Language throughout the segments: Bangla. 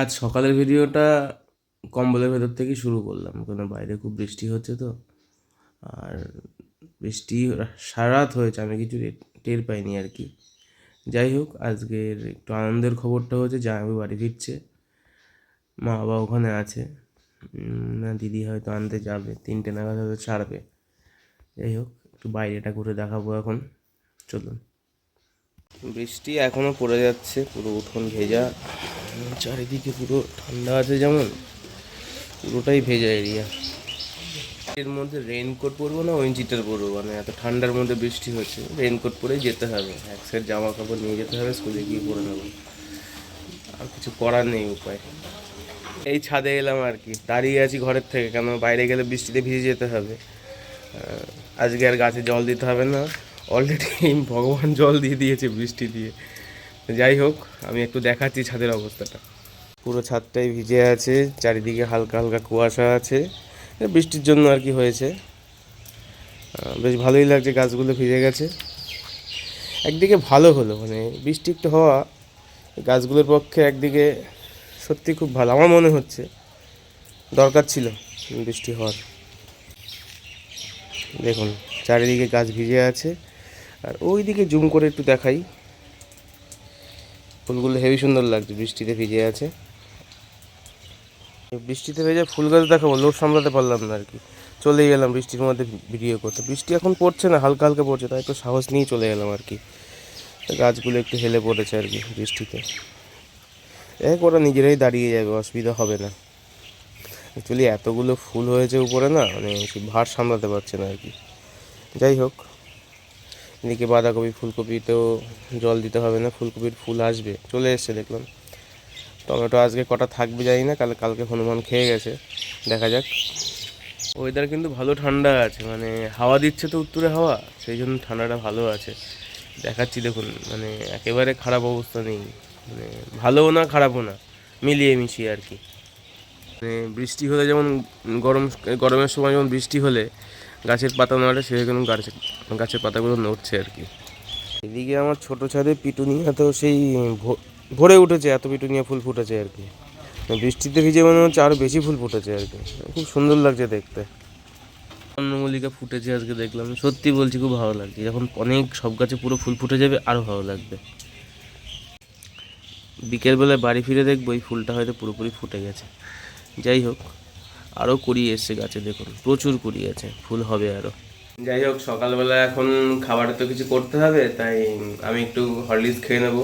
আজ সকালের ভিডিওটা কম্বলের ভেতর থেকেই শুরু করলাম কারণ বাইরে খুব বৃষ্টি হচ্ছে তো। আর বৃষ্টি সারাত হয়েছে, আমি কিছু টের পাইনি আর কি। যাই হোক, আজকের একটু আনন্দের খবরটা হচ্ছে, যে আমি বাড়ি ফিরছে মা বাবা ওখানে আছে। না, দিদি হয়তো আনতে যাবে, তিনটে নাগাদ হয়তো ছাড়বে। যাই হোক, একটু বাইরেটা ঘুরে দেখাবো এখন, চলুন। বৃষ্টি এখনও পড়ে যাচ্ছে, পুরো উঠোন ভেজা। চারিদিকে পুরো ঠান্ডা আছে যেমন, পুরোটাই ভেজা এরিয়া এর মধ্যে রেইনকোট পরবো না উইঞ্চিটার পরবো? মানে এত ঠান্ডার মধ্যে বৃষ্টি হচ্ছে রেইনকোট পরেই যেতে হবে। এক সেট জামা কাপড় নিয়ে যেতে হবে স্কুলে গিয়ে পরে নেব। আর কিছু করার নেই উপায়। এই ছাদে এলাম আর কি। দাঁড়িয়ে আছি ঘরের থেকে, কেন বাইরে গেলে বৃষ্টিতে ভিজে যেতে হবে। আজকে আর গাছে জল দিতে হবে না। অলরেডি ভগবান জল দিয়ে দিয়েছে, বৃষ্টি দিয়ে। যাই হোক, আমি একটু দেখাচ্ছি ছাদের অবস্থাটা। পুরো ছাদটাই ভিজে আছে, চারিদিকে হালকা হালকা কুয়াশা আছে। বৃষ্টির জন্য আর কি হয়েছে। বেশ ভালোই লাগছে গাছগুলো ভিজে গেছে। একদিকে ভালো হলো মানে বৃষ্টি একটু হওয়া গাছগুলোর পক্ষে একদিকে সত্যি খুব ভালো, আমার মনে হচ্ছে। দরকার ছিল বৃষ্টি হওয়ার। দেখুন, চারিদিকে গাছ ভিজে আছে। আর ওই দিকে জুম করে একটু দেখাই। ফুলগুলো হেভি সুন্দর লাগছে, বৃষ্টিতে ভিজে আছে। বৃষ্টিতে ভেজে ফুল গাছ দেখাবো লোড সামলাতে পারলাম না আর কি। চলে গেলাম বৃষ্টির মধ্যে ভিডিও করতে। বৃষ্টি এখন পড়ছে না, হালকা হালকা পড়ছে, তাই একটু সাহস নিয়ে চলে গেলাম আর কি। গাছগুলো একটু হেলে পড়েছে আর কি বৃষ্টিতে। এক ওরা নিজেরাই দাঁড়িয়ে যাবে, অসুবিধা হবে না। অ্যাকচুয়ালি এতগুলো ফুল হয়েছে উপরে না মানে ভার সামলাতে পারছে না আর কি। যাই হোক। এদিকে বাঁধাকপি, ফুলকপিতেও জল দিতে হবে না, ফুলকপির ফুল আসবে। চলে এসছে, দেখলাম। টমেটো আজকে কটা থাকবে জানি না, কাল কালকে হনুমান খেয়ে গেছে। দেখা যাক। ওয়েদার কিন্তু ভালো ঠান্ডা আছে মানে হাওয়া দিচ্ছে তো উত্তরে হাওয়া, সেই জন্য ঠান্ডাটা ভালো আছে। দেখাচ্ছি, দেখুন মানে একেবারে খারাপ অবস্থা নেই মানে ভালোও না, খারাপও না, মিলিয়ে মিশিয়ে আর কি। বৃষ্টি হলে যেমন গরম গরমের সময় যেমন বৃষ্টি হলে গাছের পাতা নড়ে সেরকম গাছের গাছের পাতাগুলো নড়ছে আর কি। এদিকে আমার ছোট ছাদে পিটুনিয়া তো সেই ভরে উঠেছে এত পিটুনিয়া ফুল ফুটেছে আর কি। বৃষ্টিতে ভিজে মনে হচ্ছে আরও বেশি ফুল ফুটেছে আর কি। খুব সুন্দর লাগছে দেখতে। অন্নমল্লিকা ফুটেছে আজকে দেখলাম সত্যি বলছি খুব ভালো লাগছে। যখন অনেক সব গাছে পুরো ফুল ফুটে যাবে আরও ভালো লাগবে। বিকেলবেলায় বাড়ি ফিরে দেখব এই ফুলটা হয়তো পুরোপুরি ফুটে গেছে। যাই হোক আরও কুড়ি এসছে গাছে, দেখুন, প্রচুর কুড়ি আছে, ফুল হবে আরও যাই হোক সকালবেলা এখন খাবারে তো কিছু করতে হবে, তাই আমি একটু হরলিক্স খেয়ে নেব।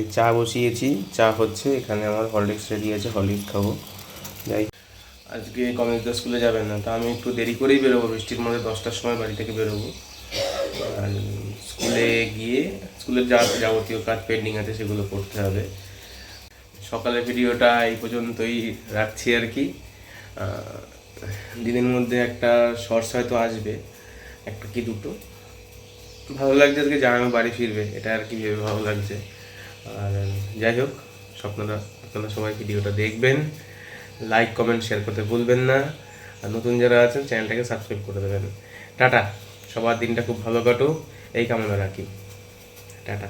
এই চা বসিয়েছি, চা হচ্ছে, এখানে আমার হরলিক্স রেডি আছে, হরলিক্স খাব। যাই আজকে কমিউনিটি স্কুলে যাবেন না, তা আমি একটু দেরি করেই বেরোবো, বৃষ্টির মধ্যে দশটার সময় বাড়ি থেকে বেরোবো। আর স্কুলে গিয়ে স্কুলের যা যাবতীয় কাজ পেন্ডিং আছে, সেগুলো করতে হবে। সকালের ভিডিওটা এই পর্যন্তই রাখছি আর কি। দিনের মধ্যে একটা শর্টস হয়তো আসবে, একটা কি দুটো। ভালো লাগছে আজকে জানানো বাড়ি ফিরবে, এটা আর কি ভেবে ভালো লাগছে। আর যাই হোক স্বপ্নরা আপনারা সবাই ভিডিওটা দেখবেন লাইক কমেন্ট শেয়ার করতে ভুলবেন না। আর নতুন যারা আছেন, চ্যানেলটাকে সাবস্ক্রাইব করে দেবেন। টাটা, সবার দিনটা খুব ভালো কাটুক, এই কামনা রাখি। টাটা।